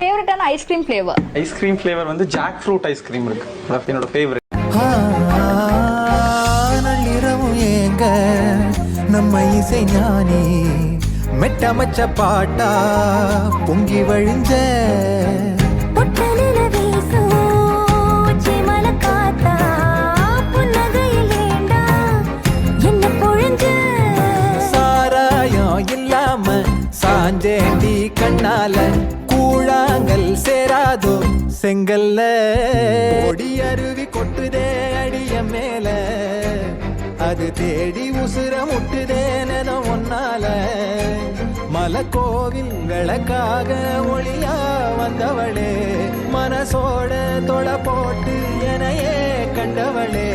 ஃபேவரட்டான ice cream flavour ice cream flavour வந்து jackfruit ice cream இருக்கு. அதான் என்னோட ஃபேவரட் நள்ளிரவும் ஏங்க நம்ம இசை ஞானி மெட்டமச்ச பாட்டா பொங்கி வழிஞ்ச. சாராயம் இல்லாம சாஞ்சேண்டி கண்ணால. செங்கல்ல. ஒடி அருவி கொட்டுதே அடிய மேல. அது தேடி உசுர முட்டுதே நென ஒன்னால. மலக்கோவில் விளக்காக ஒளியா வந்தவளே. மனசோட தொட போட்டு எனையே கண்டவளே.